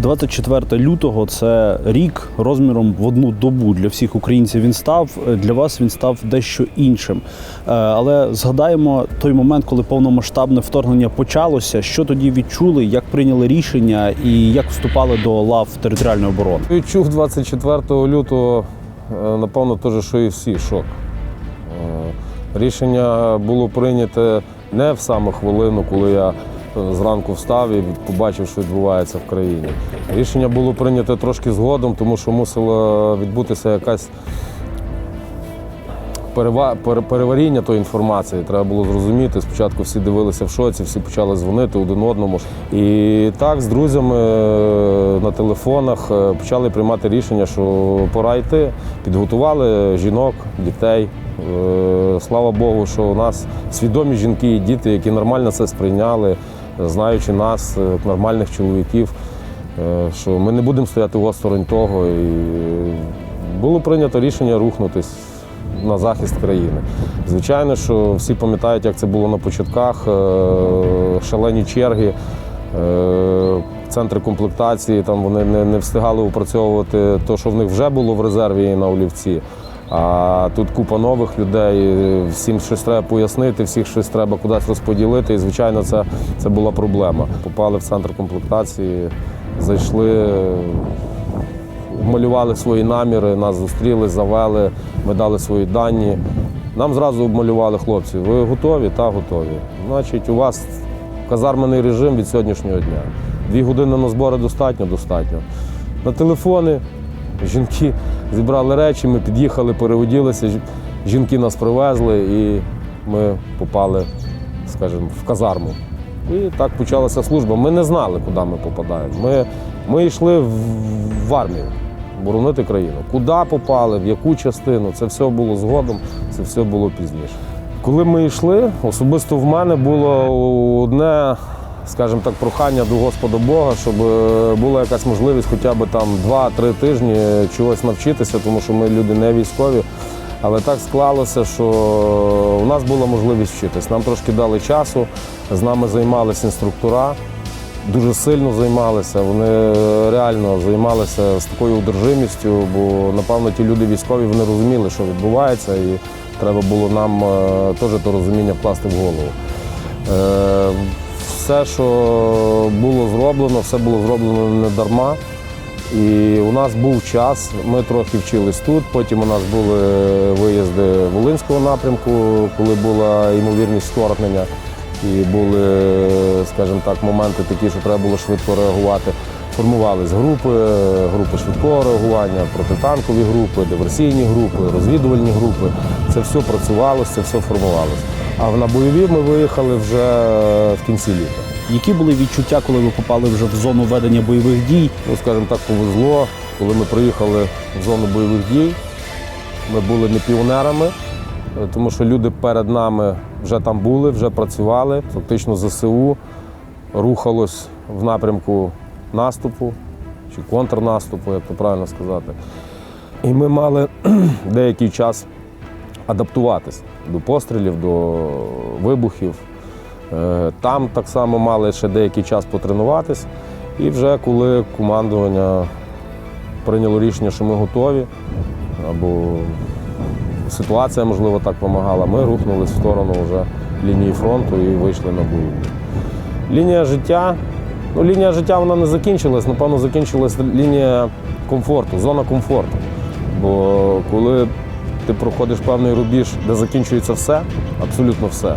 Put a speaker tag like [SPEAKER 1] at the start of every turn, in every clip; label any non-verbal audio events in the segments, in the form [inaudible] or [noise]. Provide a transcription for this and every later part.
[SPEAKER 1] 24 лютого це рік розміром в одну добу для всіх українців. Він став для вас. Він став дещо іншим. Е, Але згадаємо той момент, коли повномасштабне вторгнення почалося. Що тоді відчули, як прийняли рішення і як вступали до лав територіальної оборони?
[SPEAKER 2] Відчув 24 лютого, е, напевно, теж, що і всі шок. Е, Рішення було прийнято не в саму хвилину, коли я зранку встав і побачив, що відбувається в країні. Рішення було прийнято трошки згодом, тому що мусила відбутися якась переваріння тої інформації. Треба було зрозуміти. Спочатку всі дивилися в шоці, всі почали дзвонити один одному. І так з друзями е, на телефонах е, почали приймати рішення, що пора йти. Підготували жінок, дітей. Е, Слава Богу, що у нас свідомі жінки і діти, які нормально це сприйняли, знаючи нас, е, нормальних чоловіків, е, що ми не будемо стояти осторонь того. І було прийнято рішення рухнутись на захист країни. Звичайно, що всі пам'ятають, як це було на початках, е, шалені черги. Центри комплектації там вони не, не встигали опрацьовувати те, що в них вже було в резерві і на олівці. А тут купа нових людей, всім щось треба пояснити, всіх щось треба кудись розподілити. І, звичайно, це, це була проблема. Попали в центр комплектації, зайшли, обмалювали свої наміри, нас зустріли, завели, ми дали свої дані. Нам зразу обмалювали хлопці. Ви готові? Та готові. Значить, у вас казарменний режим від сьогоднішнього дня. Дві години на збори достатньо, достатньо. На телефони жінки зібрали речі, ми під'їхали, переоділися. жі- Жінки нас привезли і ми попали, скажімо, в казарму. І так почалася служба. Ми не знали, куди ми попадаємо. Ми, ми йшли в, в армію боронити країну. Куди попали, в яку частину, це все було згодом, це все було пізніше. Коли ми йшли, особисто в мене було одне, скажімо так, прохання до Господа Бога, щоб е, була якась можливість хоча б там 2-3 тижні чогось навчитися, тому що ми люди не військові. Але так склалося, що у нас була можливість вчитись. Нам трошки дали часу, з нами займалися інструктора, дуже сильно займалися. Вони реально займалися з такою одержимістю, бо напевно ті люди військові вони розуміли, що відбувається, і треба було нам е, теж то розуміння вкласти в голову. Все, що було зроблено, все було зроблено не дарма. І у нас був час, ми трохи вчились тут. Потім у нас були виїзди Волинського напрямку, коли була ймовірність вторгнення. І були, скажімо так, моменти такі, що треба було швидко реагувати. Формувались групи, групи швидкого реагування, протитанкові групи, диверсійні групи, розвідувальні групи. Це все працювалося, це все формувалося. А на бойові ми виїхали вже в кінці літа.
[SPEAKER 1] Які були відчуття, коли ви попали вже в зону ведення бойових дій?
[SPEAKER 2] ну, скажімо так, повезло, коли ми приїхали в зону бойових дій. Ми були не піонерами, е, тому що люди перед нами вже там були, вже працювали. Фактично ЗСУ рухалось в напрямку наступу чи контрнаступу, як то правильно сказати. І ми мали [clears throat] деякий час адаптуватись до пострілів, до вибухів. Е, Там так само мали ще деякий час потренуватись. І вже коли командування прийняло рішення, що ми готові, або ситуація, можливо, так вимагала, ми рухнулись в сторону вже лінії фронту і вийшли на бою. Лінія життя. Ну, лінія життя вона не закінчилась, напевно, закінчилась лінія комфорту, зона комфорту. Бо коли ти проходиш певний рубіж, де закінчується все, абсолютно все.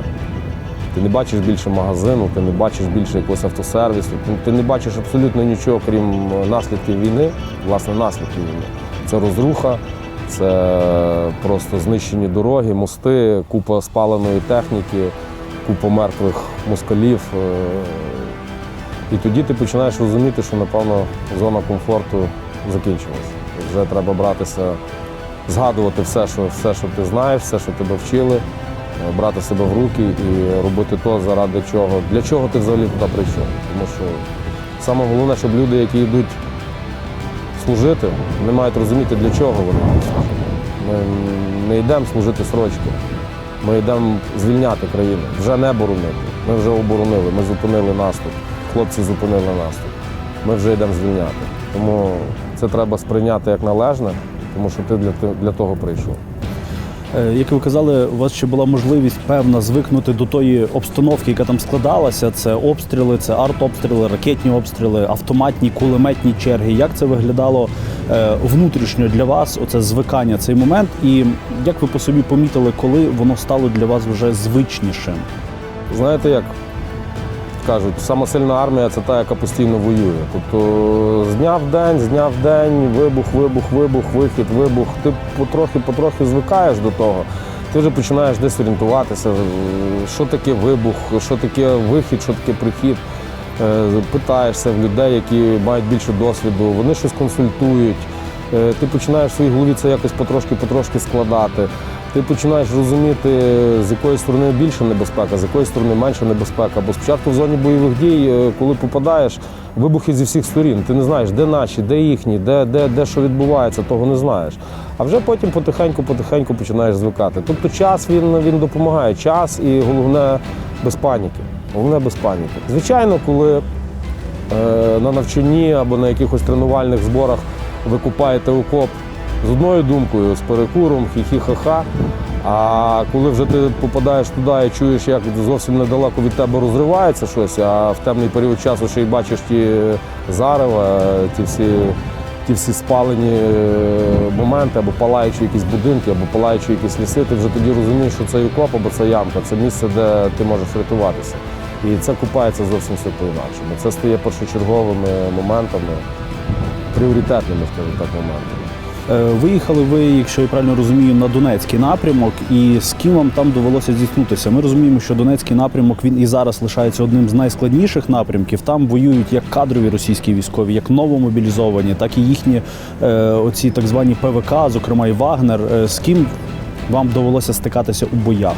[SPEAKER 2] Ти не бачиш більше магазину, ти не бачиш більше якогось автосервісу, ти, не бачиш абсолютно нічого, крім е, наслідків війни, власне, наслідків війни. Це розруха, це просто знищені дороги, мости, купа спаленої техніки, купа мертвих москалів. е, І тоді ти починаєш розуміти, що, напевно, зона комфорту закінчилась. Вже треба братися, згадувати все, що, все, що ти знаєш, все, що тебе вчили е, брати себе в руки і робити то, заради чого. Для чого ти взагалі туди прийшов? Тому що саме головне, щоб люди, які йдуть служити, вони мають розуміти, для чого вони. Ми не йдемо служити срочки. Ми йдемо звільняти країну, вже не боронити. Ми вже оборонили, ми зупинили наступ. Хлопці зупинили наступ. ми вже йдемо звільняти. Тому це треба сприйняти як належне, тому що ти для, для того прийшов.
[SPEAKER 1] Е, Як ви казали, у вас ще була можливість певна звикнути до тої обстановки, яка там складалася. Це обстріли, це артобстріли, ракетні обстріли, автоматні, кулеметні черги. Як це виглядало е, внутрішньо для вас? Оце звикання, цей момент, і як ви по собі помітили, коли воно стало для вас вже звичнішим?
[SPEAKER 2] Знаєте як? Кажуть, сама сильна армія це та, яка постійно воює. Тобто з дня в день, з дня в день, вибух, вибух, вибух, вихід, вибух. Ти потрохи, потрохи звикаєш до того. Ти вже починаєш десь орієнтуватися, що таке вибух, що таке вихід, що таке прихід. Е, Питаєшся в людей, які мають більше досвіду, вони щось консультують. Е, Ти починаєш в своїй голові це якось потрошки-потрошки складати. Ти починаєш розуміти, з якої сторони більша небезпека, з якої сторони менша небезпека. Бо спочатку в зоні бойових дій, е, коли попадаєш, вибухи зі всіх сторін. Ти не знаєш, де наші, де їхні, де, де, де що відбувається, того не знаєш. А вже потім потихеньку-потихеньку починаєш звикати. Тобто час він, він допомагає. Час і головне без паніки. Головне без паніки. Звичайно, коли е, на навчанні або на якихось тренувальних зборах ви купаєте окоп з одною думкою, з перекуром, хі-хі-ха-ха. А коли вже ти попадаєш туди і чуєш, як зовсім недалеко від тебе розривається щось, а в темний період часу ще й бачиш ті зарева, ті всі, ті всі спалені е, моменти, або палаючі якісь будинки, або палаючі якісь ліси, ти вже тоді розумієш, що це окоп, або це ямка, це місце, де ти можеш рятуватися. І це купається зовсім все по-інакшому. Це стає першочерговими моментами, пріоритетними, скажімо так, моментами.
[SPEAKER 1] Е, Виїхали ви, якщо я правильно розумію, на Донецький напрямок, і з ким вам там довелося зіткнутися? Ми розуміємо, що Донецький напрямок він і зараз лишається одним з найскладніших напрямків. Там воюють як кадрові російські військові, як новомобілізовані, так і їхні е, оці так звані ПВК, зокрема і Вагнер. Е, З ким вам довелося стикатися у боях?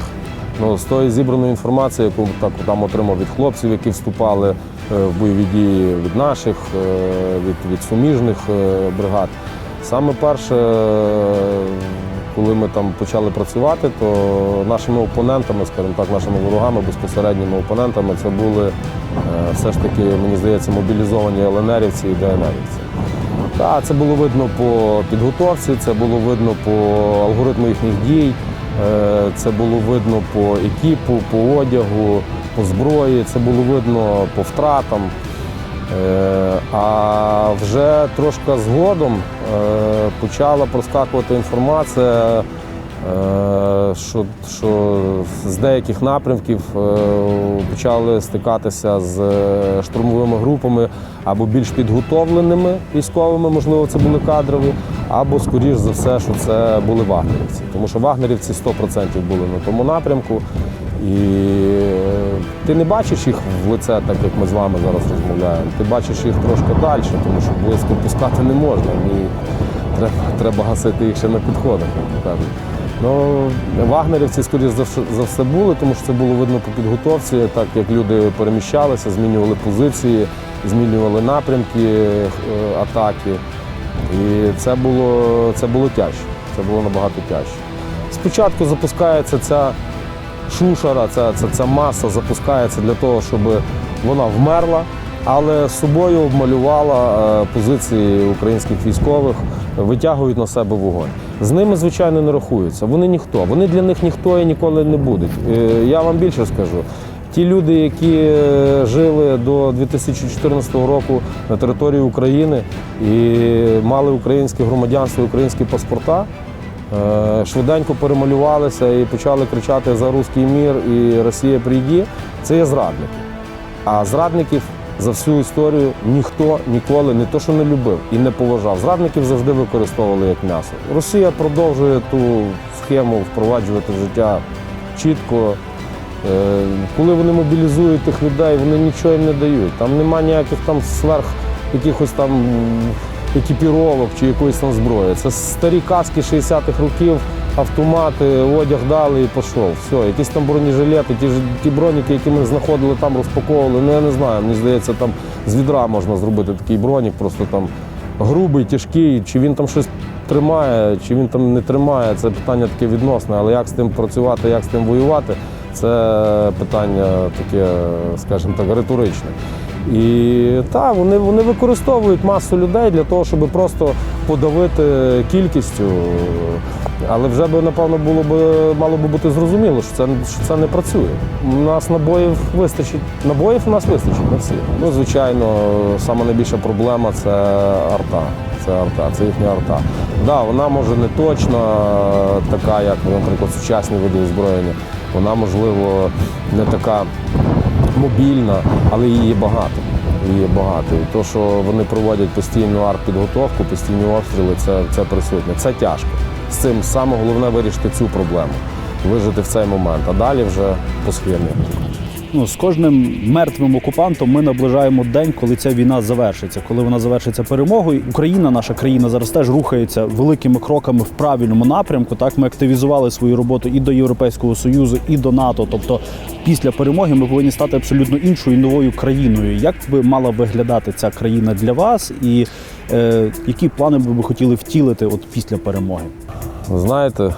[SPEAKER 2] Ну, з тої зібраної інформації, яку так там отримав від хлопців, які вступали е, в бойові дії від наших, від, від суміжних бригад. Саме перше, коли ми там почали працювати, то нашими опонентами, скажімо так, нашими ворогами, безпосередніми опонентами, це були е, все ж таки, мені здається, мобілізовані ЛНРівці і ДНРівці. Так, це було видно по підготовці, це було видно по алгоритму їхніх дій, е, це було видно по екіпу, по одягу, по зброї, це було видно по втратам. Е, А вже трошки згодом е, почала проскакувати інформація, е, що, що з деяких напрямків почали стикатися з штурмовими групами або більш підготовленими військовими, можливо, це були кадрові, або, скоріш за все, що це були вагнерівці. Тому що вагнерівці 100% були на тому напрямку. І е, ти не бачиш їх в лице, так як ми з вами зараз розмовляємо. Ти бачиш їх трошки далі, тому що близько пускати не можна. І треба, треба гасити їх ще на підходах, кажуть. Ну, вагнерівці, скоріш за все, були, тому що це було видно по підготовці, так як люди переміщалися, змінювали позиції, змінювали напрямки е, атаки. І це було, це було тяжче. Це було набагато тяжче. Спочатку запускається ця шушара, ця, ця, ця маса запускається для того, щоб вона вмерла, але з собою обмалювала е, позиції українських військових, витягують на себе вогонь. З ними, звичайно, не рахуються. Вони ніхто. Вони для них ніхто і ніколи не будуть. Е, Я вам більше скажу. Ті люди, які е, жили до 2014 року на території України і мали українське громадянство, українські паспорта, швиденько перемалювалися і почали кричати за руський мір і Росія прийді, це є зрадники. А зрадників за всю історію ніхто ніколи не то, що не любив і не поважав. Зрадників завжди використовували як м'ясо. Росія продовжує ту схему впроваджувати в життя чітко. Е, Коли вони мобілізують тих людей, вони нічого їм не дають. Там немає ніяких там сверх якихось там екіпіровок чи якоїсь там зброї. Це старі каски 60-х років, автомати, одяг дали і пішов. Все, якісь там бронежилети, ті ж ті броніки, які ми знаходили там, розпаковували. Ну я не знаю. Мені здається, там з відра можна зробити такий бронік, просто там грубий, тяжкий, чи він там щось тримає, чи він там не тримає. Це питання таке відносне, але як з тим працювати, як з тим воювати, це питання таке, скажімо так, риторичне. І так, вони, вони використовують масу людей для того, щоб просто подавити кількістю. Але вже би, напевно, було б, мало би бути зрозуміло, що це, що це не працює. У нас набоїв вистачить. Набоїв у нас вистачить на всі. Ну, звичайно, сама найбільша проблема це арта. Це арта, це їхня арта. Да, вона може не точно така, як, наприклад, сучасні види озброєння. Вона, можливо, не така мобільна, але її багато. Її багато. І то, що вони проводять постійну артпідготовку, постійні обстріли, це, це присутнє. Це тяжко. З цим саме головне вирішити цю проблему, вижити в цей момент, а далі вже по схемі.
[SPEAKER 1] Ну, з кожним мертвим окупантом ми наближаємо день, коли ця війна завершиться. Коли вона завершиться перемогою, Україна, наша країна, зараз теж рухається великими кроками в правильному напрямку. Так ми активізували свою роботу і до Європейського союзу, і до НАТО. Тобто, після перемоги ми повинні стати абсолютно іншою новою країною. Як би мала виглядати ця країна для вас, і е, які плани би ви хотіли втілити от після перемоги?
[SPEAKER 2] Знаєте,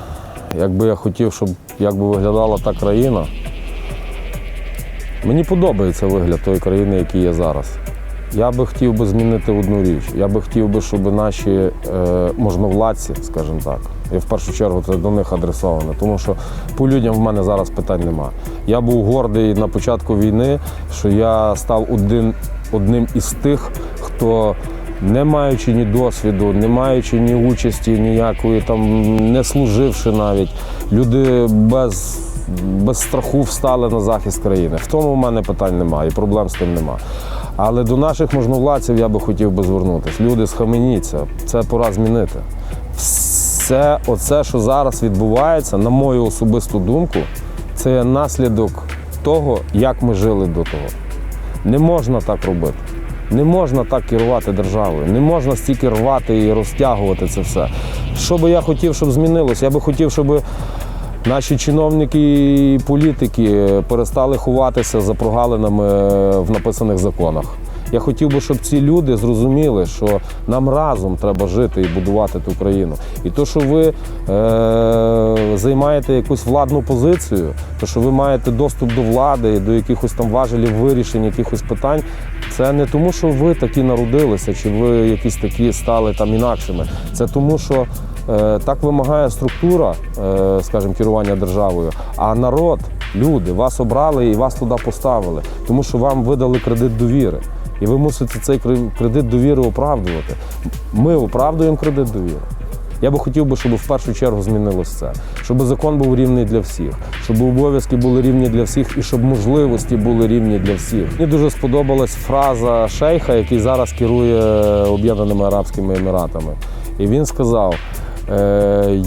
[SPEAKER 2] якби я хотів, щоб як би виглядала та країна, мені подобається вигляд тої країни, який є зараз. Я би хотів би змінити одну річ. Я би хотів би, щоб наші е, можновладці, скажімо так, і в першу чергу це до них адресовано, тому що по людям в мене зараз питань нема. Я був гордий на початку війни, що я став один, одним із тих, хто не маючи ні досвіду, не маючи ні участі ніякої, там не служивши навіть, люди без, без страху встали на захист країни. В тому в мене питань немає і проблем з тим нема. Але до наших можновладців я би хотів би звернутися. Люди, схаменіться, це пора змінити. Все, оце, що зараз відбувається, на мою особисту думку, це є наслідок того, як ми жили до того. Не можна так робити. Не можна так керувати державою, не можна стільки рвати і розтягувати це все. Що би я хотів, щоб змінилося? Я би хотів, щоб наші чиновники і політики перестали ховатися за прогалинами в написаних законах. Я хотів би, щоб ці люди зрозуміли, що нам разом треба жити і будувати ту країну. І то, що ви е- займаєте якусь владну позицію, то що ви маєте доступ до влади, до якихось там важелів вирішень, якихось питань, це не тому, що ви такі народилися, чи ви якісь такі стали там інакшими. Це тому, що е, так вимагає структура, е, скажімо, керування державою, а народ, люди вас обрали і вас туди поставили, тому що вам видали кредит довіри. І ви мусите цей кре- кредит довіри оправдувати. Ми оправдуємо кредит довіри. Я би хотів би, щоб в першу чергу змінилось це, щоб закон був рівний для всіх, щоб обов'язки були рівні для всіх і щоб можливості були рівні для всіх. Мені дуже сподобалась фраза шейха, який зараз керує Об'єднаними Арабськими Еміратами. І він сказав: е,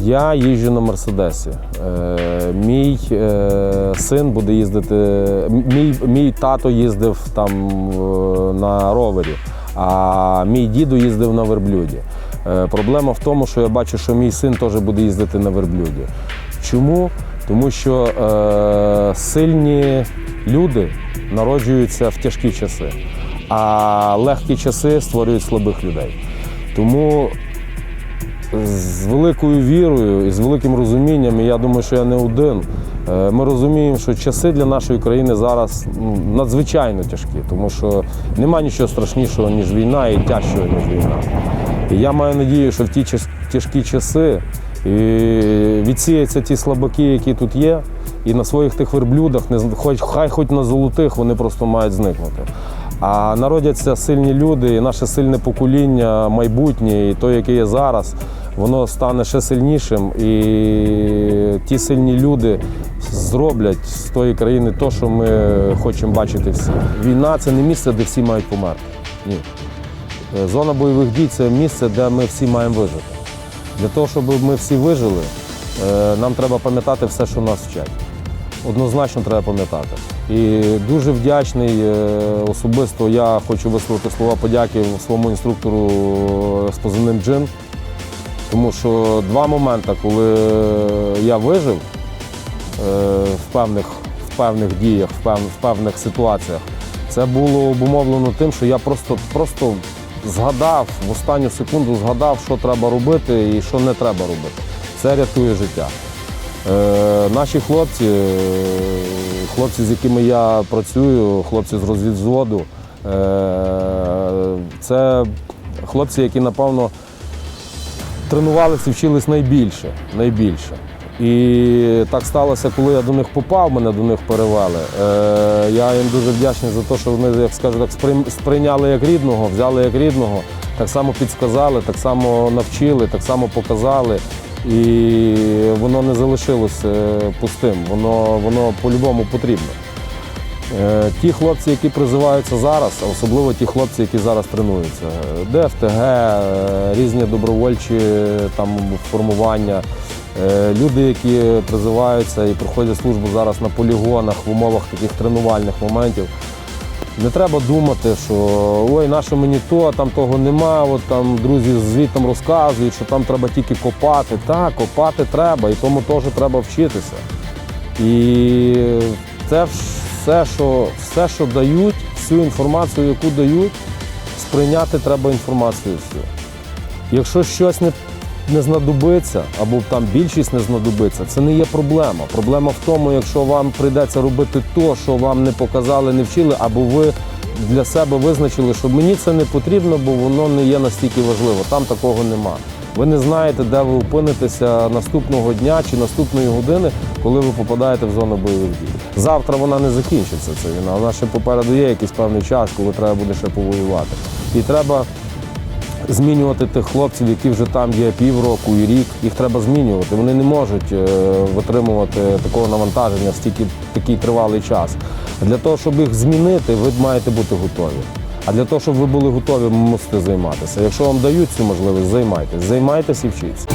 [SPEAKER 2] Я їжджу на Мерседесі. Е, Мій е, син буде їздити. Мій, мій тато їздив там е, на ровері, а мій діду їздив на верблюді. Е, Проблема в тому, що я бачу, що мій син теж буде їздити на верблюді. Чому? Тому що е, сильні люди народжуються в тяжкі часи, а легкі часи створюють слабих людей. Тому з великою вірою і з великим розумінням, і я думаю, що я не один. е, Ми розуміємо, що часи для нашої країни зараз ну, надзвичайно тяжкі, тому що нема нічого страшнішого, ніж війна, і тяжчого, ніж війна. І я маю надію, що в ті тяжкі часи і відсіяться ті слабаки, які тут є, і на своїх тих верблюдах, не хоч хай хоч на золотих, вони просто мають зникнути. А народяться сильні люди, і наше сильне покоління, майбутнє, і то, яке є зараз, воно стане ще сильнішим. І ті сильні люди зроблять з тої країни те, що ми хочемо бачити всі. Війна це не місце, де всі мають померти. Ні. Е, Зона бойових дій це місце, де ми всі маємо вижити. Для того, щоб ми всі вижили, е, нам треба пам'ятати все, що нас вчать. Однозначно треба пам'ятати. І дуже вдячний е, особисто. Я хочу висловити слова подяки своєму інструктору з позивним Джин. Тому що два моменти, коли я вижив е, в певних, в певних діях, в пев- в певних ситуаціях, це було обумовлено тим, що я просто, просто згадав в останню секунду, згадав, що треба робити і що не треба робити. Це рятує життя. Е, наші хлопці, е, хлопці, з якими я працюю, хлопці з розвідзводу, Це хлопці, які, напевно, тренувалися вчились найбільше. найбільше. І так сталося, коли я до них попав, мене до них перевели. Е, я їм дуже вдячний за те, що вони, як скажу, так сприйняли як рідного, взяли як рідного, так само підсказали, так само навчили, так само показали. І воно не залишилося е, пустим, воно, воно по-любому потрібно. Е, Ті хлопці, які призиваються зараз, особливо ті хлопці, які зараз тренуються, ДФТГ, е, різні добровольчі е, там формування, люди, які призиваються і проходять службу зараз на полігонах в умовах таких тренувальних моментів. Не треба думати, що ой, наше мені то, там того нема, от там друзі звідти розказують, що там треба тільки копати. Так, копати треба, і тому теж треба вчитися. І це все, що, все, що дають, всю інформацію, яку дають, сприйняти треба інформацію всю. Якщо щось не, не знадобиться, або там більшість не знадобиться, це не є проблема. Проблема в тому, якщо вам прийдеться робити то, що вам не показали, не вчили, або ви для себе визначили, що мені це не потрібно, бо воно не є настільки важливо. Там такого нема. Ви не знаєте, де ви опинитеся наступного дня чи наступної години, коли ви попадаєте в зону бойових дій. Завтра вона не закінчиться, ця війна. Вона ще попереду є якийсь певний час, коли треба буде ще повоювати. І треба змінювати тих хлопців, які вже там є півроку і рік. Їх треба змінювати. Вони не можуть е, витримувати такого навантаження в стільки такий тривалий час. Для того, щоб їх змінити, ви маєте бути готові. А для того, щоб ви були готові, ви мусите займатися. Якщо вам дають цю можливість, займайтесь. Займайтесь і вчіться.